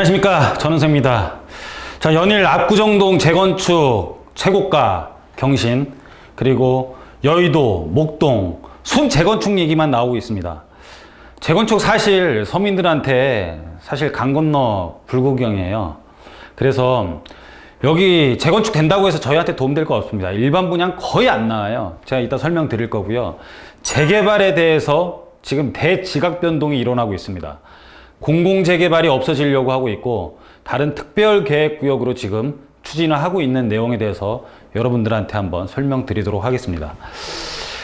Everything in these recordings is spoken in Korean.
안녕하십니까 전은세입니다. 자 연일 압구정동 재건축 최고가 경신 그리고 여의도 목동 순 재건축 얘기만 나오고 있습니다. 재건축 사실 서민들한테 사실 강 건너 불구경이에요. 그래서 여기 재건축 된다고 해서 저희한테 도움될 거 없습니다. 일반 분양 거의 안 나와요. 제가 이따 설명 드릴 거고요. 재개발에 대해서 지금 대지각 변동이 일어나고 있습니다. 공공재개발이 없어지려고 하고 있고 다른 특별 계획 구역으로 지금 추진을 하고 있는 내용에 대해서 여러분들한테 한번 설명드리도록 하겠습니다.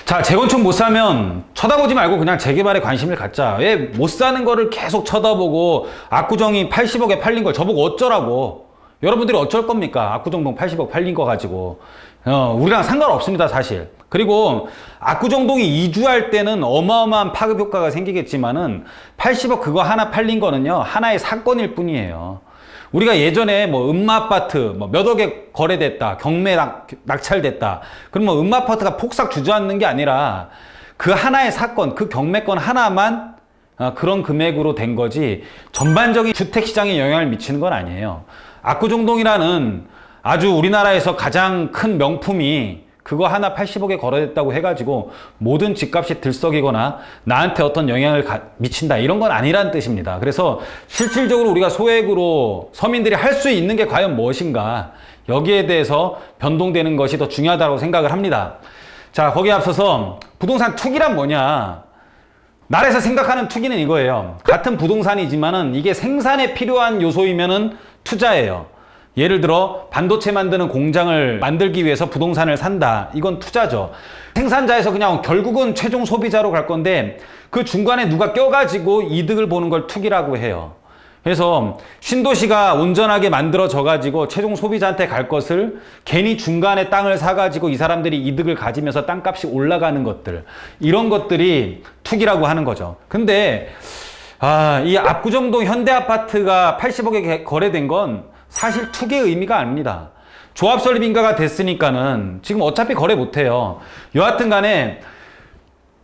자, 재건축 못 사면 쳐다보지 말고 그냥 재개발에 관심을 갖자. 왜 못 사는 거를 계속 쳐다보고 압구정이 80억에 팔린 걸 저보고 어쩌라고. 여러분들이 어쩔 겁니까? 압구정동 80억 팔린 거 가지고. 어, 우리랑 상관없습니다, 사실. 그리고 압구정동이 이주할 때는 어마어마한 파급 효과가 생기겠지만은 80억 그거 하나 팔린 거는요, 하나의 사건일 뿐이에요. 우리가 예전에 뭐 음마아파트 뭐몇 억에 거래됐다, 경매 낙, 낙찰됐다. 그럼 뭐 음마아파트가 폭삭 주저앉는 게 아니라 그 하나의 사건, 그 경매권 하나만 아, 그런 금액으로 된 거지 전반적인 주택 시장에 영향을 미치는 건 아니에요. 압구정동이라는 아주 우리나라에서 가장 큰 명품이 그거 하나 80억에 거래됐다고 해가지고 모든 집값이 들썩이거나 나한테 어떤 영향을 가- 미친다 이런 건 아니란 뜻입니다. 그래서 실질적으로 우리가 소액으로 서민들이 할 수 있는 게 과연 무엇인가 여기에 대해서 변동되는 것이 더 중요하다고 생각을 합니다. 자 거기에 앞서서 부동산 투기란 뭐냐 나라에서 생각하는 투기는 이거예요. 같은 부동산이지만은 이게 생산에 필요한 요소이면은 투자예요. 예를 들어 반도체 만드는 공장을 만들기 위해서 부동산을 산다. 이건 투자죠. 생산자에서 그냥 결국은 최종 소비자로 갈 건데 그 중간에 누가 껴가지고 이득을 보는 걸 투기라고 해요. 그래서 신도시가 온전하게 만들어져 가지고 최종 소비자한테 갈 것을 괜히 중간에 땅을 사 가지고 이 사람들이 이득을 가지면서 땅값이 올라가는 것들 이런 것들이 투기라고 하는 거죠. 근데 아, 이 압구정동 현대 아파트가 80억에 거래된 건 사실 투기의 의미가 아닙니다. 조합 설립 인가가 됐으니까는 지금 어차피 거래 못 해요. 여하튼 간에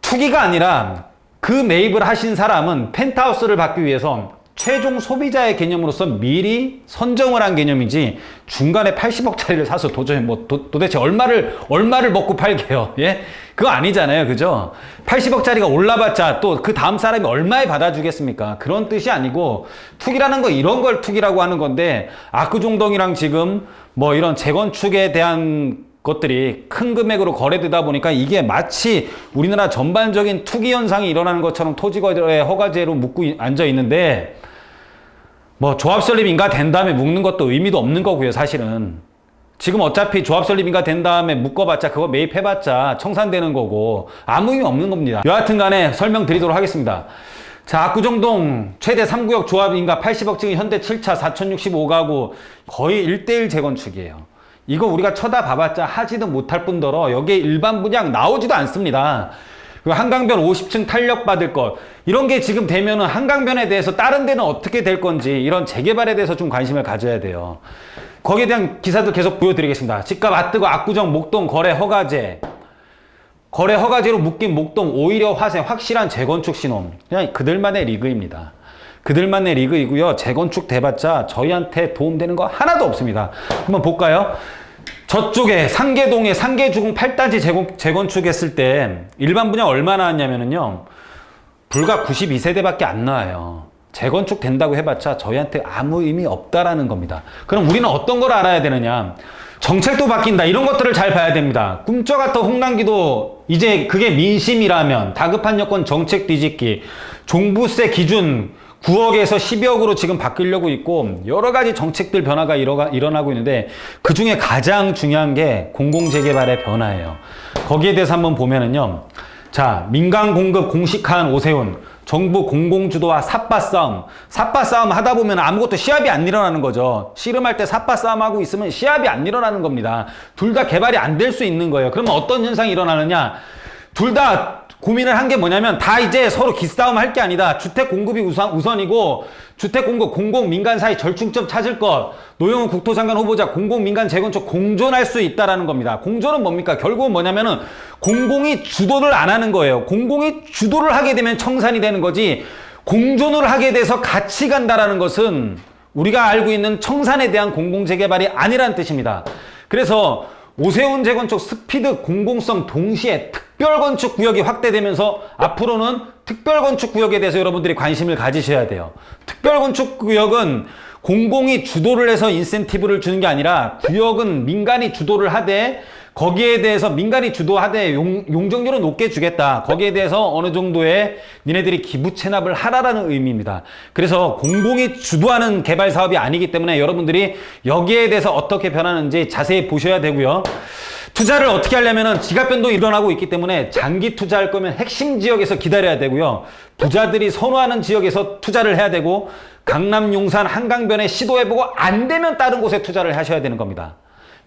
투기가 아니라 그 매입을 하신 사람은 펜트하우스를 받기 위해서 최종 소비자의 개념으로서 미리 선정을 한 개념이지 중간에 80억짜리를 사서 도저히 뭐 도, 대체 얼마를 얼마를 먹고 팔게요. 예? 그거 아니잖아요. 그죠? 80억짜리가 올라봤자 또 그 다음 사람이 얼마에 받아주겠습니까? 그런 뜻이 아니고 투기라는 거 이런 걸 투기라고 하는 건데 압구정동이랑 지금 뭐 이런 재건축에 대한 것들이 큰 금액으로 거래되다 보니까 이게 마치 우리나라 전반적인 투기 현상이 일어나는 것처럼 토지거래 허가제로 묶고 이- 앉아 있는데 뭐 조합 설립 인가 된 다음에 묶는 것도 의미도 없는 거고요, 사실은. 지금 어차피 조합 설립 인가 된 다음에 묶어봤자 그거 매입해봤자 청산되는 거고 아무 의미 없는 겁니다. 여하튼 간에 설명드리도록 하겠습니다. 자, 압구정동 최대 3구역 조합 인가 80억 증의 현대 7차 4065가구 거의 1대1 재건축이에요. 이거 우리가 쳐다봐봤자 하지도 못할 뿐더러 여기에 일반 분양 나오지도 않습니다. 그리고 한강변 50층 탄력 받을 것 이런 게 지금 되면은 한강변에 대해서 다른 데는 어떻게 될 건지 이런 재개발에 대해서 좀 관심을 가져야 돼요. 거기에 대한 기사들 계속 보여드리겠습니다. 집값 아뜨고 압구정 목동 거래 허가제 거래 허가제로 묶인 목동 오히려 화세 확실한 재건축 신호 그냥 그들만의 리그입니다. 그들만의 리그이고요. 재건축 돼봤자 저희한테 도움되는 거 하나도 없습니다. 한번 볼까요? 저쪽에 상계동에 상계주공 8단지 재건, 재건축했을 때 일반 분양 얼마 나왔냐면요. 불과 92세대밖에 안 나와요. 재건축 된다고 해봤자 저희한테 아무 의미 없다라는 겁니다. 그럼 우리는 어떤 걸 알아야 되느냐? 정책도 바뀐다. 이런 것들을 잘 봐야 됩니다. 꿈쩍 같던 홍남기도 이제 그게 민심이라면 다급한 여건 정책 뒤집기, 종부세 기준 9억에서 10억으로 지금 바뀌려고 있고 여러 가지 정책들 변화가 일어나고 있는데 그 중에 가장 중요한 게 공공재개발의 변화예요. 거기에 대해서 한번 보면은요. 자, 민간 공급 공식화한 오세훈, 정부 공공주도와 삽바 싸움. 삽바 싸움 하다 보면 아무것도 시합이 안 일어나는 거죠. 씨름할 때 삽바 싸움 하고 있으면 시합이 안 일어나는 겁니다. 둘 다 개발이 안 될 수 있는 거예요. 그러면 어떤 현상이 일어나느냐? 둘 다 고민을 한 게 뭐냐면 다 이제 서로 기싸움 할 게 아니다. 주택 공급이 우선, 우선이고 주택 공급 공공 민간 사이 절충점 찾을 것. 노영훈 국토장관 후보자 공공 민간 재건축 공존할 수 있다라는 겁니다. 공존은 뭡니까? 결국은 뭐냐면은 공공이 주도를 안 하는 거예요. 공공이 주도를 하게 되면 청산이 되는 거지. 공존을 하게 돼서 같이 간다라는 것은 우리가 알고 있는 청산에 대한 공공재개발이 아니라는 뜻입니다. 그래서 오세훈 재건축 스피드 공공성 동시에 특별건축 구역이 확대되면서 앞으로는 특별건축 구역에 대해서 여러분들이 관심을 가지셔야 돼요. 특별건축 구역은 공공이 주도를 해서 인센티브를 주는 게 아니라 구역은 민간이 주도를 하되 거기에 대해서 민간이 주도하되 용, 용적률은 높게 주겠다. 거기에 대해서 어느 정도의 니네들이 기부 체납을 하라라는 의미입니다. 그래서 공공이 주도하는 개발 사업이 아니기 때문에 여러분들이 여기에 대해서 어떻게 변하는지 자세히 보셔야 되고요. 투자를 어떻게 하려면은 지각 변동이 일어나고 있기 때문에 장기 투자할 거면 핵심 지역에서 기다려야 되고요. 부자들이 선호하는 지역에서 투자를 해야 되고 강남 용산 한강변에 시도해보고 안 되면 다른 곳에 투자를 하셔야 되는 겁니다.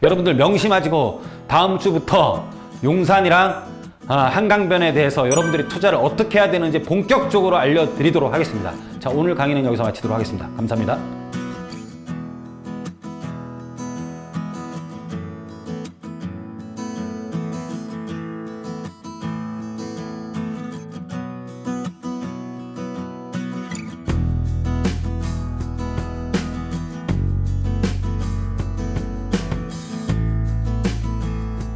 여러분들 명심하시고 다음 주부터 용산이랑 아, 한강변에 대해서 여러분들이 투자를 어떻게 해야 되는지 본격적으로 알려드리도록 하겠습니다. 자, 오늘 강의는 여기서 마치도록 하겠습니다. 감사합니다.